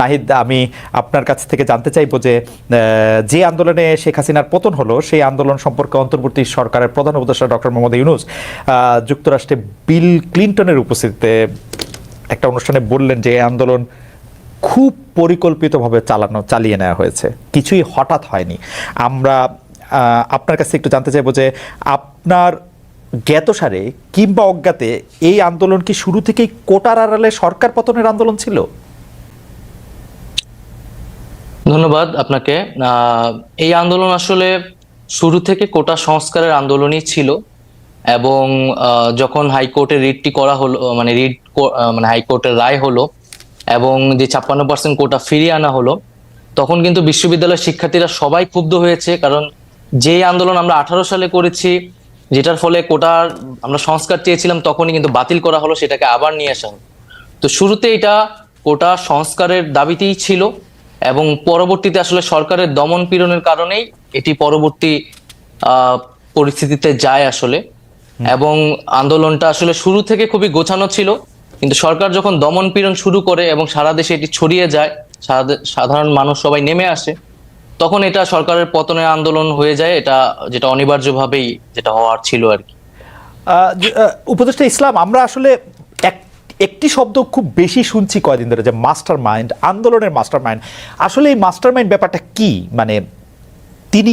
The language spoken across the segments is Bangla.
নাহিদ, আমি আপনার কাছ থেকে জানতে চাইব যে যে আন্দোলনে শেখ হাসিনার পতন হলো, সেই আন্দোলন সম্পর্কে অন্তর্বর্তী সরকারের প্রধান উপদেষ্টা ডক্টর মোহাম্মদ ইউনুস যুক্তরাষ্ট্রে বিল ক্লিন্টনের উপস্থিতিতে একটা অনুষ্ঠানে বললেন যে আন্দোলন খুব পরিকল্পিতভাবে চালানো, চালিয়ে নেওয়া হয়েছে। কিছুই হঠাৎ হয়নি। আমরা আপনার কাছে একটু জানতে চাইব যে, আপনার জ্ঞাতসারে কিংবা অজ্ঞাতে এই আন্দোলন কি শুরু থেকেই কোটার আড়ালে সরকার পতনের আন্দোলন ছিল? ধন্যবাদ আপনাকে। এই আন্দোলন আসলে শুরু থেকে কোটা সংস্কারের আন্দোলনই ছিল এবং যখন হাইকোর্টে রিটটি করা হলো মানে রিট মানে হাইকোর্টের রায় হলো এবং যে ছাপ্পান্ন পার্সেন্ট কোটা ফিরিয়ে আনা হলো, তখন কিন্তু বিশ্ববিদ্যালয়ের শিক্ষার্থীরা সবাই ক্ষুব্ধ হয়েছে কারণ যে আন্দোলন আমরা আঠারো সালে করেছি, যেটার ফলে কোটার আমরা সংস্কার চেয়েছিলাম তখনই কিন্তু বাতিল করা হলো, সেটাকে আবার নিয়ে আসা তো শুরুতে এটা কোটা সংস্কারের দাবিতেই ছিল। এবং পরবর্তীতে আসলে সরকারের দমন পীড়নের কারণেই এটি পরবর্তী পরিস্থিতিতে যায় আসলে। এবং আন্দোলনটা আসলে শুরু থেকে খুবই গোছানো ছিল। কিন্তু সরকার যখন দমন পীড়ন শুরু করে এবং সারা দেশে এটি ছড়িয়ে যায় সাধারণ মানুষ সবাই নেমে আসে তখন এটা সরকারের পতনের আন্দোলন হয়ে যায়। এটা যেটা অনিবার্যভাবেই যেটা হওয়ার ছিল আর কি। উপদেষ্টা ইসলাম আমরা আসলে একটি শব্দ খুব বেশি শুনছি কয়দিন ধরে, যে মাস্টার মাইন্ড আন্দোলনের মাস্টার মাইন্ড আসলে এই মাস্টার মাইন্ড ব্যাপারটা কি? মানে তিনি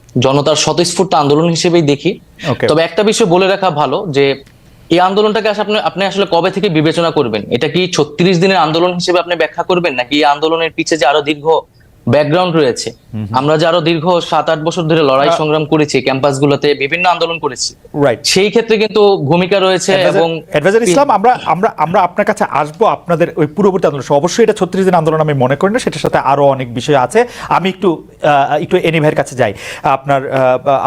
জনতার স্বতঃস্ফূর্ত আন্দোলন হিসেবেই দেখি। তবে একটা বিষয় বলে রাখা ভালো যে এই আন্দোলনটাকে আসলে আপনি আপনি আসলে কবে থেকে বিবেচনা করবেন? এটা কি ছত্রিশ দিনের আন্দোলন হিসেবে আপনি ব্যাখ্যা করবেন? নাকি এই আন্দোলনের পিছে যে আরও দীর্ঘ ব্যাকগ্রাউন্ড রয়েছে। আমরা যে আরও দীর্ঘ সাত আট বছর ধরে লড়াই সংগ্রাম করেছি ক্যাম্পাস গুলোতে বিভিন্ন আন্দোলন করেছি। রাইট সেই ক্ষেত্রে কিন্তু ভূমিকা রয়েছে এবং অ্যাডভাইজার ইসলাম আমরা আমরা আমরা আপনার কাছে আসব আপনাদের ওই পূর্ববর্তী আন্দোলন। অবশ্যই এটা ছত্রিশ দিন আন্দোলন আমি মনে করি না সেটার সাথে আরও অনেক বিষয় আছে। আমি একটু একটু এনি ভাইয়ের কাছে যাই। আপনার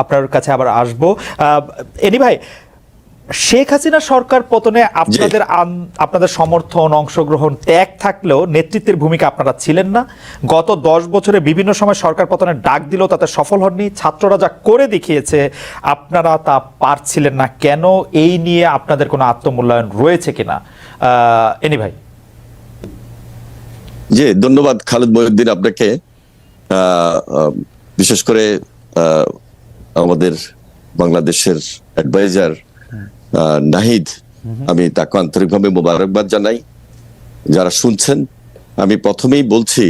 আপনার কাছে আবার আসব। আহ, এনি ভাই শেখ হাসিনা সরকার পতনে আপনাদের আপনাদের সমর্থন অংশগ্রহণ ত্যাগ থাকলেও নেতৃত্বের ভূমিকা আপনারা ছিলেন না। গত দশ বছরে বিভিন্ন সময় সরকার পতনের ডাক দিলেও তাতে সফল হননি। ছাত্ররা যা করে দেখিয়েছে আপনারা তা পারছিলেন না। কেন এই নিয়ে আপনাদের কোনো আত্মমূল্যায়ন রয়েছে কিনা? আহ, এনি ভাই। জি ধন্যবাদ খালেদ মহিউদ্দিন আপনাকে। বিশেষ করে আমাদের বাংলাদেশের অ্যাডভাইজার নাহিদ আমি তাকে আন্তরিকভাবে মোবারকবাদ জানাই। যারা শুনছেন আমি প্রথমেই বলছি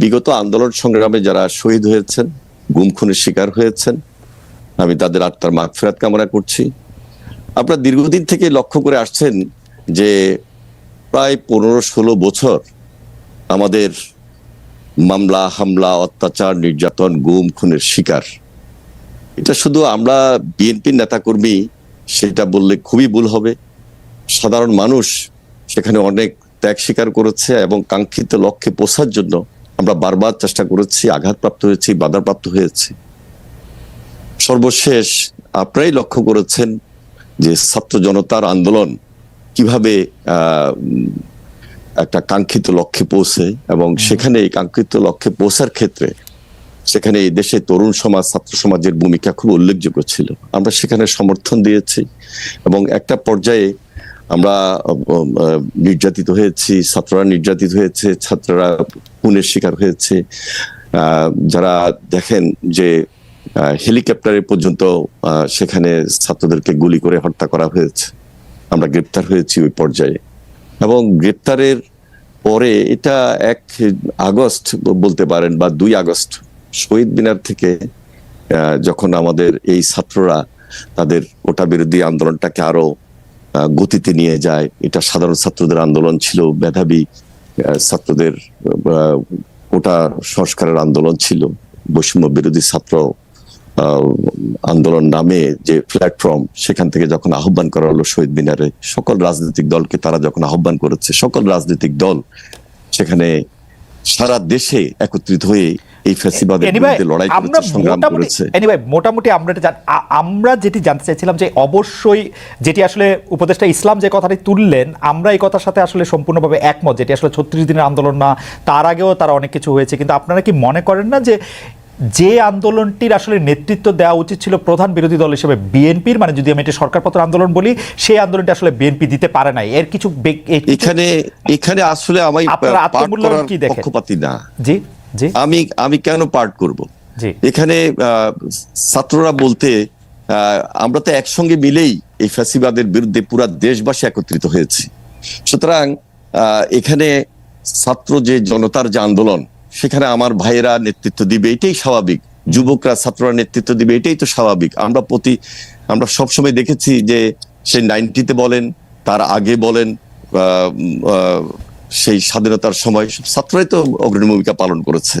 বিগত আন্দোলন সংগ্রামে যারা শহীদ হয়েছেন গুম খুনের শিকার হয়েছেন আমি তাদের আত্মার মাগফিরাত কামনা করছি। আপনারা দীর্ঘদিন থেকে লক্ষ্য করে আসছেন যে প্রায় পনেরো ষোলো বছর আমাদের মামলা হামলা অত্যাচার নির্যাতন গুম খুনের শিকার। এটা শুধু আমরা বিএনপির নেতাকর্মী সেটা বললে খুবই ভুল হবে। সাধারণ মানুষ সেখানে অনেক ত্যাগ স্বীকার করেছে এবং কাঙ্ক্ষিত লক্ষ্যে পৌঁছার জন্য আমরা বারবার চেষ্টা করেছি আঘাতপ্রাপ্ত হয়েছি বাধাপ্রাপ্ত হয়েছি। সর্বশেষ আপনারাই লক্ষ্য করেছেন যে ছাত্র জনতার আন্দোলন কীভাবে একটা কাঙ্ক্ষিত লক্ষ্যে পৌঁছে এবং সেখানে এই কাঙ্ক্ষিত লক্ষ্যে পৌঁছার ক্ষেত্রে সেখানে এই দেশে তরুণ সমাজ, ছাত্র সমাজের ভূমিকা খুব উল্লেখযোগ্য ছিল। আমরা সেখানে সমর্থন দিয়েছি এবং একটা পর্যায়ে আমরা নির্যাতিত হয়েছি, ছাত্ররা নির্যাতিত হয়েছে, ছাত্ররা খুনের শিকার হয়েছে। যারা দেখেন যে হেলিকপ্টারে পর্যন্ত সেখানে ছাত্রদেরকে গুলি করে হত্যা করা হয়েছে। আমরা গ্রেপ্তার হয়েছি ওই পর্যায়ে। এবং গ্রেপ্তারের পরে এটা এক আগস্ট বলতে পারেন বা দুই আগস্ট শহীদ মিনার থেকে যখন আমাদের এই ছাত্ররা তাদের ওটা বিরোধী আন্দোলনটাকে আরও গতিতে নিয়ে যায়, এটা সাধারণ ছাত্রদের আন্দোলন ছিল, মেধাবী ছাত্রদের ওটা সংস্কারের আন্দোলন ছিল, বৈষম্য বিরোধী ছাত্র আন্দোলন নামে যে প্ল্যাটফর্ম সেখান থেকে যখন আহ্বান করা হলো শহীদ মিনারে, সকল রাজনৈতিক দলকে তারা যখন আহ্বান করেছে, সকল রাজনৈতিক দল সেখানে সারা দেশে একত্রিত হয়ে এই ফ্যাসিবাদের বিরুদ্ধে লড়াই করেছে সংগ্রাম করেছে। anyway, মোটামুটি আমরা এটা আমরা যেটি জানতে চাইছিলাম যে অবশ্যই যেটি আসলে উপদেষ্টা ইসলাম যে কথাটি তুললেন আমরা এই কথার সাথে আসলে সম্পূর্ণভাবে একমত যেটি আসলে ছত্রিশ দিনের আন্দোলন না তার আগেও তার অনেক কিছু হয়েছে। কিন্তু আপনারা কি মনে করেন না যে যে আন্দোলনটির আসলে নেতৃত্ব দেওয়া উচিত ছিল প্রধান বিরোধী দল হিসেবে বিএনপির? মানে যদি আমি এটা সরকারপত্র আন্দোলন বলি সেই আন্দোলনটি আসলে বিএনপি দিতে পারে নাই। এর কিছু এখানে এখানে আসলে আমি আপনারা আত্মমূল্যায়ন কি দেখেন? পক্ষপাতি না। জি। আমি আমি কেন পাঠ করব? এখানে ছাত্ররা বলতে আমরা তো একসঙ্গে মিলেই এই ফ্যাসিবাদের বিরুদ্ধে পুরা দেশবাসী একত্রিত হয়েছি। সুতরাং এখানে ছাত্র যে জনতার যে আন্দোলন সেখানে আমার ভাইয়েরা নেতৃত্ব দিবে এটাই স্বাভাবিক। যুবকরা ছাত্ররা নেতৃত্ব দিবে এটাই তো স্বাভাবিক। আমরা প্রতি আমরা সবসময় দেখেছি যে সে নাইনটিতে বলেন তার আগে বলেন আহ, আহ, সেই স্বাধীনতার সময় ছাত্ররাই তো অগ্রণী ভূমিকা পালন করেছে।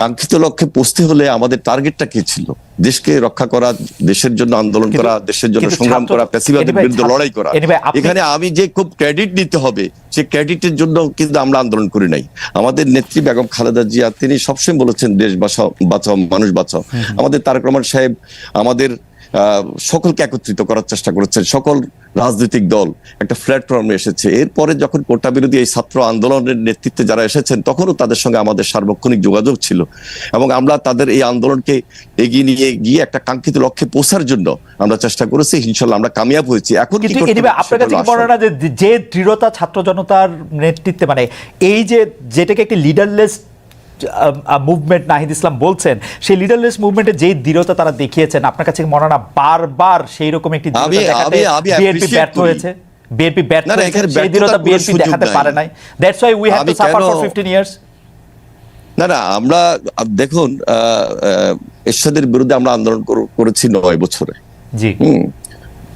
কাঙ্ক্ষিত লক্ষ্যে পৌঁছতে হলে আমাদের টার্গেটটা কি ছিল? দেশকে রক্ষা করা দেশের জন্য আন্দোলন করা দেশের জন্য সংগ্রাম করা প্যাসিবাদের বিরুদ্ধে লড়াই করা। এখানে আমি যে খুব ক্রেডিট নিতে হবে সে ক্রেডিটের জন্য কিন্তু আমরা আন্দোলন করি নাই। আমাদের নেত্রী বেগম খালেদা জিয়া তিনি সবসময় বলেছেন দেশ বাঁচাও বাঁচাও মানুষ বাঁচাও। আমাদের তারেক রহমান সাহেব আমাদের সকলকে একত্রিত করার চেষ্টা করেছেন। সকল রাজনৈতিক দল একটা প্ল্যাটফর্মে এসেছে। এরপরে যখন কোটা বিরোধী এই ছাত্র আন্দোলনের নেতৃত্বে যারা এসেছেন তখনও তাদের সঙ্গে আমাদের সার্বক্ষণিক যোগাযোগ ছিল। এবং আমরা তাদের এই আন্দোলনকে এগিয়ে নিয়ে গিয়ে একটা কাঙ্ক্ষিত লক্ষ্যে পৌঁছার জন্য আমরা চেষ্টা করেছি। ইনশাল্লাহ আমরা কামিয়াব হয়েছি। এখন আপনার কাছে যে দৃঢ়তা ছাত্র জনতার নেতৃত্বে মানে এই যে যেটাকে একটি লিডারলেস মুভমেন্ট নাহিদ ইসলাম বলছেন সেই লিডারলেস মুভমেন্টে যেই দৃঢ়তা তারা দেখিয়েছেন আপনার কাছে কি মনে হয় না বারবার সেই রকম একটি বিএনপি ব্যর্থ হয়েছে? বিএনপি ব্যর্থ হয়েছে সেই দৃঢ়তা বিএনপি দেখাতে পারে নাই। That's why we have to suffer for 15 years না না আমরা দেখুন এরশাদের বিরুদ্ধে আমরা আন্দোলন করেছি নয় বছরে। জি। হুম।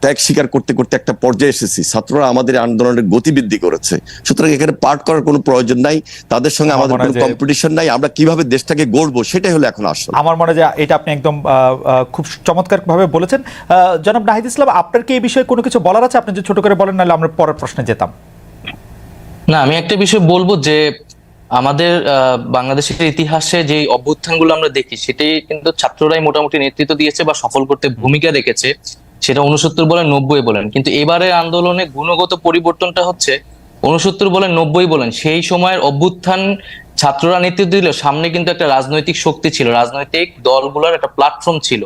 ত্যাগ স্বীকার করতে করতে একটা পর্যায়ে এসেছি। ছাত্ররা আমাদের আন্দোলনের গতি বৃদ্ধি করেছে। সুতরাং এখানে পাঠ করার কোনো প্রয়োজন নাই। তাদের সঙ্গে আমার আমাদের কোনো কম্পিটিশন নাই। আমরা কীভাবে দেশটাকে গড়বো সেটাই হলো এখন আসল। আমার মনে হয় যে এটা আপনি একদম আহ, আহ, খুব চমৎকারভাবে বলেছেন। আহ, জনাব নাহিদ ইসলাম আপনার কি এই বিষয়ে কোনো কিছু বলার আছে? আপনি যে ছোট করে বলেন নাহলে আমরা পরের প্রশ্নে যেতাম। না আমি একটা বিষয় বলব যে আমাদের বাংলাদেশের ইতিহাসে যে অভ্যুত্থানগুলো আমরা দেখি, সেটি কিন্তু ছাত্ররাই মোটামুটি নেতৃত্ব দিয়েছে বা সফল করতে ভূমিকা রেখেছে। সেটা উনসত্তর বলেন, নব্বই বলেন। কিন্তু এবারে আন্দোলনে গুণগত পরিবর্তনটা হচ্ছে উনসত্তর বলেন, নব্বই বলেন। সেই সময়ের অভ্যুত্থান ছাত্ররা নেতৃত্ব দিল। সামনে কিন্তু একটা রাজনৈতিক শক্তি ছিল। রাজনৈতিক দলগুলোর একটা প্ল্যাটফর্ম ছিল,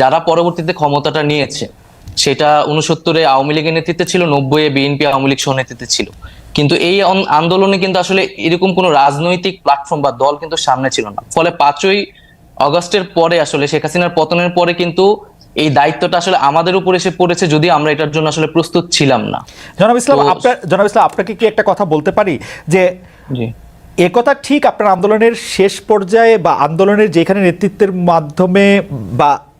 যারা পরবর্তীতে ক্ষমতাটা নিয়েছে। সেটা উনসত্তরে আওয়ামী লীগের নেতৃত্বে ছিল নব্বই এ বিএনপি আওয়ামী লীগ সহ নেতৃত্বে ছিল। কিন্তু এই আন্দোলনে কিন্তু আসলে এরকম কোনো রাজনৈতিক প্ল্যাটফর্ম বা দল কিন্তু সামনে ছিল না। ফলে পাঁচই অগস্টের পরে আসলে শেখ হাসিনার পতনের পরে কিন্তু এই দায়িত্বটা আসলে আমাদের উপর এসে পড়েছে যদি আমরা এটার জন্য আসলে প্রস্তুত ছিলাম না। জনাব ইসলাম আপনার জনাব ইসলাম আপনাকে কি একটা কথা বলতে পারি? যে একথা ঠিক আপনার আন্দোলনের শেষ পর্যায়ে বা আন্দোলনের যেখানে নেতৃত্বের মাধ্যমে বা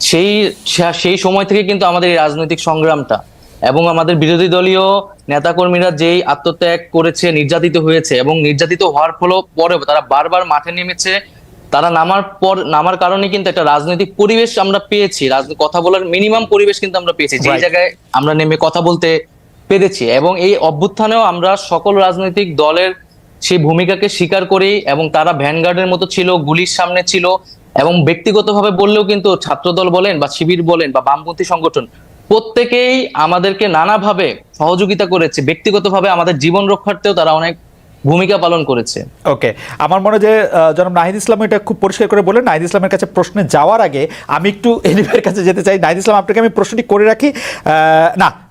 সেই সেই সময় থেকে কিন্তু আমাদের এই রাজনৈতিক সংগ্রামটা এবং আমাদের বিরোধী দলীয় নেতাকর্মীরা যেই আত্মত্যাগ করেছে নির্যাতিত হয়েছে এবং নির্যাতিত হওয়ার ফলে পরেও তারা বারবার মাঠে নেমেছে। তারা নামার পর নামার কারণে কিন্তু একটা রাজনৈতিক পরিবেশ আমরা পেয়েছি। কথা বলার মিনিমাম পরিবেশ কিন্তু আমরা পেয়েছি। যে জায়গায় আমরা নেমে কথা বলতে পেরেছি এবং এই অভ্যুত্থানেও আমরা সকল রাজনৈতিক দলের সেই ভূমিকাকে স্বীকার করি এবং তারা ভ্যানগার্ডের মতো ছিল গুলির সামনে ছিল। এবং ব্যক্তিগতভাবে বললেও কিন্তু ছাত্রদল বলেন বা শিবির বলেন বা বামপন্থী সংগঠন, প্রত্যেকেই আমাদেরকে নানাভাবে সহযোগিতা করেছে। ব্যক্তিগতভাবে আমাদের জীবন রক্ষার্থেও তারা অনেক ভূমিকা পালন করেছে। ওকে, আমার মনে যে জনাব নাহিদ ইসলাম এটা খুব পরিষ্কার করে বলেন নাহিদ ইসলামের কাছে প্রশ্নে যাওয়ার আগে আমি একটু এলিভের কাছে যেতে চাই। নাহিদ ইসলাম, আপনাকে আমি প্রশ্নটি করে রাখি। না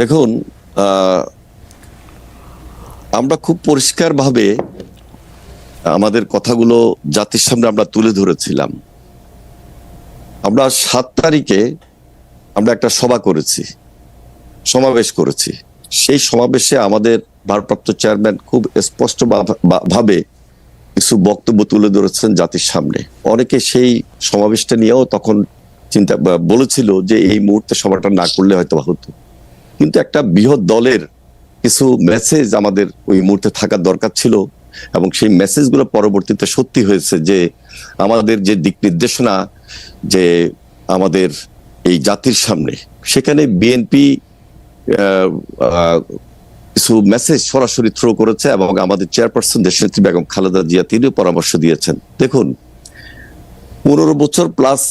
দেখুন আমরা খুব পরিষ্কারভাবে আমাদের কথাগুলো জাতির সামনে আমরা তুলে ধরেছিলাম। আমরা সাত তারিখে আমরা একটা সভা করেছি, সমাবেশ করেছি। সেই সমাবেশে আমাদের ভারপ্রাপ্ত চেয়ারম্যান খুব স্পষ্ট ভাবে কিছু বক্তব্য তুলে ধরেছেন জাতির সামনে। অনেকে সেই সমাবেশটা নিয়েও তখন চিন্তা বলেছিল যে এই মুহূর্তে সভাটা না করলে হয়তো হতো। কিন্তু একটা বৃহৎ দলের কিছু মেসেজ আমাদের ওই মুহূর্তে থাকার দরকার ছিল এবং সেই মেসেজগুলো পরবর্তীতে সত্যি হয়েছে যে আমাদের যে দিক নির্দেশনা, যে আমাদের এই জাতির সামনে, সেখানে বিএনপি কিছু মেসেজ সরাসরি থ্রো করেছে এবং আমাদের চেয়ারপারসন দেশনেত্রী বেগম খালেদা জিয়া তিনিও পরামর্শ দিয়েছেন। দেখুন, পনেরো বছর প্লাস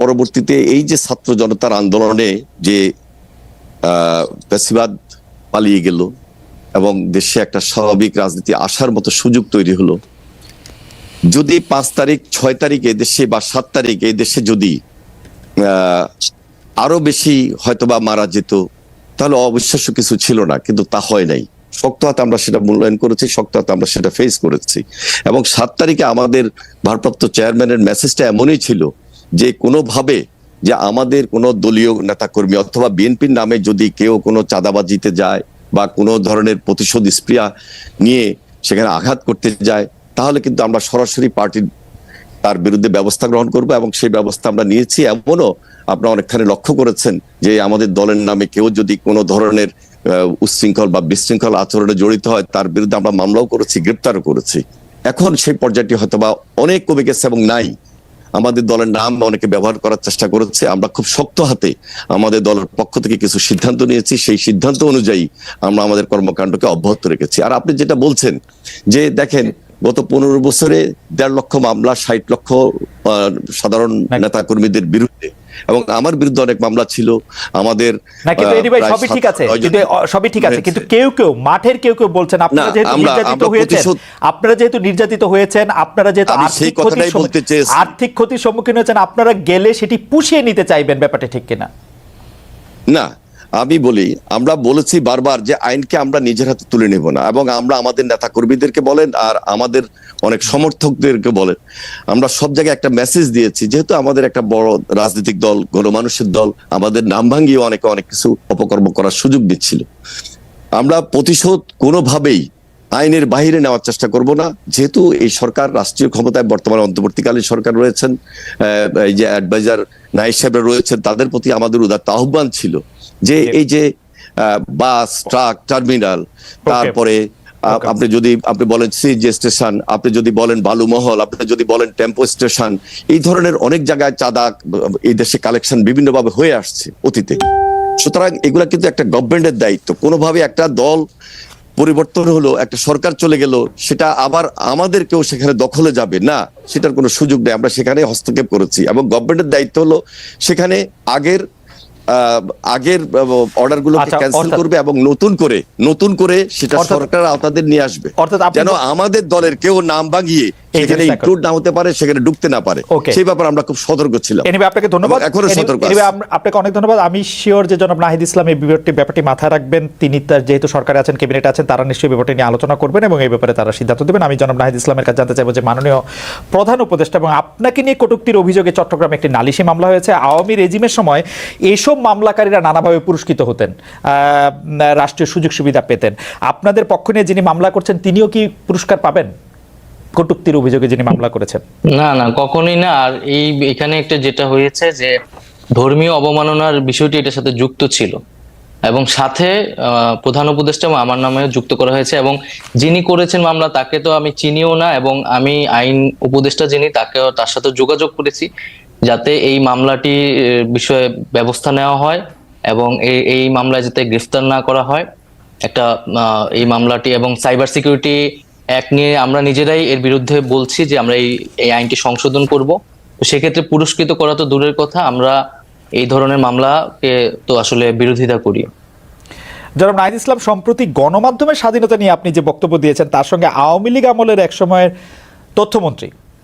পরবর্তীতে এই যে ছাত্র জনতার আন্দোলনে যে আহ, পালিয়ে গেল এবং দেশে একটা স্বাভাবিক রাজনীতি আসার মতো সুযোগ তৈরি হলো। যদি পাঁচ তারিখ ছয় তারিখ দেশে বা সাত তারিখ দেশে যদি আরও বেশি হয়তোবা মারা যেত তাহলে অবিশ্বাস্য কিছু ছিল না কিন্তু তা হয় নাই। শক্ত হাতে আমরা সেটা মূল্যায়ন করেছি শক্ত হাতে আমরা সেটা ফেস করেছি। এবং সাত তারিখে আমাদের ভারপ্রাপ্ত চেয়ারম্যানের মেসেজটা এমনই ছিল যে কোনোভাবে যে আমাদের কোনো দলীয় নেতাকর্মী অথবা বিএনপির নামে যদি কেউ কোনো চাঁদাবাজিতে যায় বা কোনো ধরনের প্রতিশোধ স্প্রিয়া নিয়ে সেখানে আঘাত করতে যায়, তাহলে কিন্তু আমরা সরাসরি পার্টির তার বিরুদ্ধে ব্যবস্থা গ্রহণ করব এবং সেই ব্যবস্থা আমরা নিয়েছি। এমনও আপনারা অনেকখানি লক্ষ্য করেছেন যে আমাদের দলের নামে কেউ যদি কোনো ধরনের উচ্ছৃঙ্খল বা বিশৃঙ্খল আচরণে জড়িত হয়, তার বিরুদ্ধে আমরা মামলাও করেছি, গ্রেপ্তারও করেছি। এখন সেই পর্যায়টি হয়তো বা অনেক কমে গেছে এবং নাই। আমাদের দলের নাম অনেকে ব্যবহার করার চেষ্টা করেছে। আমরা খুব শক্ত হাতে আমাদের দলের পক্ষ থেকে কিছু সিদ্ধান্ত নিয়েছি। সেই সিদ্ধান্ত অনুযায়ী আমরা আমাদের কর্মকাণ্ডকে অব্যাহত রেখেছি। আর আপনি যেটা বলছেন যে, দেখেন গত পনেরো বছরে দেড় লক্ষ মামলা ষাট লক্ষ সাধারণ নেতা কর্মীদের বিরুদ্ধে। এবং আমার বিরুদ্ধে অনেক মামলা ছিল। আমাদের সবই ঠিক আছে। কিন্তু সবই ঠিক আছে। কিন্তু কেউ কেউ মাঠের কেউ কেউ বলছেন আপনারা যেহেতু নির্যাতিত হয়েছেন আপনারা যেহেতু নির্যাতিত হয়েছেন আপনারা যেহেতু আর্থিক ক্ষতির আর্থিক ক্ষতির সম্মুখীন হয়েছেন আপনারা গেলে সেটি পুষিয়ে নিতে চাইবেন ব্যাপারটা ঠিক কিনা? না আমি বলি, আমরা বলেছি বারবার যে আইনকে আমরা নিজের হাতে তুলে নেব না এবং আমরা আমাদের নেতা কর্মীদেরকে বলেন আর আমাদের অনেক সমর্থকদেরকে বলেন। আমরা সব জায়গায় একটা মেসেজ দিয়েছি, যেহেতু আমাদের একটা বড় রাজনৈতিক দল, গণমানুষের দল, আমাদের নাম ভাঙিয়ে অনেকে অনেক কিছু অপকর্ম করার সুযোগ দিচ্ছিল। আমরা প্রতিশোধ কোনোভাবেই আইনের বাইরে নেওয়ার চেষ্টা করব না। যেহেতু এই সরকার রাষ্ট্রীয় ক্ষমতায় বর্তমানে অন্তর্বর্তীকালীন সরকার রয়েছেন এই যে অ্যাডভাইজার নাইক সাহেবরা রয়েছেন, তাদের প্রতি আমাদের উদাত্ত আহ্বান ছিল। যে এই যে বাস ট্রাক টার্মিনাল তারপরে আপনি যদি আপনি বলেন সিএনজি স্টেশন আপনি যদি বলেন বালুমহল আপনি যদি বলেন টেম্পো স্টেশন এই ধরনের অনেক জায়গায় চাঁদা এই দেশে কালেকশন বিভিন্নভাবে হয়ে আসছে অতীতে। সুতরাং এগুলা কিন্তু একটা গভর্নমেন্টের দায়িত্ব। কোনোভাবে একটা দল পরিবর্তন হলো একটা সরকার চলে গেল সেটা আবার আমাদের কেউ সেখানে দখলে যাবে। না সেটার কোনো সুযোগ নেই। আমরা সেখানে হস্তক্ষেপ করেছি। এবং গভর্নমেন্টের দায়িত্ব হলো সেখানে আগের আগের অর্ডার গুলোকে আচ্ছা, ক্যান্সেল করবে এবং নতুন করে নতুন করে সেটা সরকার আওতাদের নিয়ে আসবে। অর্থাৎ যেন আমাদের দলের কেউ নাম ভাঙিয়ে সেখানে ইনক্লুড না হতে পারে সেখানে ঢুকতে না পারে. সেই ব্যাপারে আমরা খুব সতর্ক ছিলাম। এনিবে আপনাকে ধন্যবাদ। এখনও সতর্ক আপনাকে অনেক ধন্যবাদ। আমি শিওর যে জনাব নাহিদ ইসলাম এই ব্যাপারটি ব্যাপারটি মাথায় রাখবেন। তিনি তার যেহেতু সরকারে আছেন ক্যাবিনেটে আছেন তারা নিশ্চয়ই ব্যাপারটি নিয়ে আলোচনা করবেন এবং এই ব্যাপারে তারা সিদ্ধান্ত দেবেন। আমি জনাব নাহিদ ইসলামের কাছে জানতে চাইব যে মাননীয় প্রধান উপদেষ্টা এবং আপনাকে নিয়ে কটুক্তির অভিযোগে চট্টগ্রামে একটি নালিশি মামলা হয়েছে। আওয়ামী রেজিমের সময় এইসব মামলাকারীরা নানাভাবে পুরস্কৃত হতেন আহ, রাষ্ট্রীয় সুযোগ সুবিধা পেতেন। আপনাদের পক্ষ নিয়ে যিনি মামলা করছেন তিনিও কি পুরস্কার পাবেন? কটুক্তির অভিযোগে যিনি মামলা করেছেন। না না, কখনোই না। আর এই, এখানে একটা যেটা হয়েছে যে ধর্মীয় অবমাননার বিষয়টি এটার সাথে যুক্ত ছিল। এবং সাথে প্রধান উপদেষ্টা আমার নামে যুক্ত করা হয়েছে। এবং যিনি করেছেন মামলা, তাকে তো আমি চিনিও না। এবং আমি আইন উপদেষ্টা যিনি, তাকেও তার সাথে যোগাযোগ করেছি যাতে এই মামলাটি বিষয়ে ব্যবস্থা নেওয়া হয় এবং এই এই মামলায় যাতে গ্রেফতার না করা হয়। একটা এই মামলাটি এবং সাইবার সিকিউরিটি অ্যাক্ট নিয়ে আমরা নিজেরাই এর বিরুদ্ধে বলছি যে আমরা এই এই আইনটি সংশোধন করব। তো সেক্ষেত্রে পুরস্কৃত করা তো দূরের কথা, আমরা এই ধরনের মামলাকে তো আসলে বিরোধিতা করি। জনাব নাহিদ ইসলাম, সম্প্রতি গণমাধ্যমের স্বাধীনতা নিয়ে আপনি যে বক্তব্য দিয়েছেন, তার সঙ্গে আওয়ামী লীগ আমলের এক সময়ের তথ্যমন্ত্রী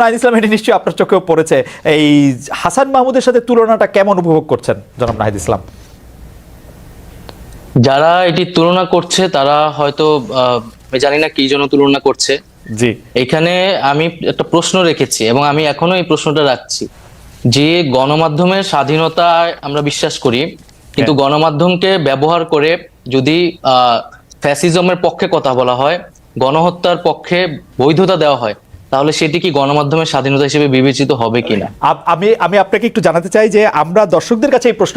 জনাব নাহিদ ইসলাম এটি নিশ্চয়ই আপনার চোখেও পড়েছে। এই হাসান মাহমুদের সাথে তুলনাটা কেমন উপভোগ করছেন জনাব নাহিদ ইসলাম? যারা এটি তুলনা করছে তারা হয়তো জানি না কি জন্য তুলনা করছে। জি। এখানে আমি একটা প্রশ্ন রেখেছি এবং আমি এখনও এই প্রশ্নটা রাখছি। যে গণমাধ্যমের স্বাধীনতায় আমরা বিশ্বাস করি কিন্তু গণমাধ্যমকে ব্যবহার করে যদি আহ ফ্যাসিজমের পক্ষে কথা বলা হয় গণহত্যার পক্ষে বৈধতা দেওয়া হয় তাহলে সেটি কি গণমাধ্যমের স্বাধীনতা হিসেবে বিবেচিত হবে কিনা? আমি আমি আপনাকে একটু জানাতে চাই যে আমরা দর্শকদের কাছে এই প্রশ্ন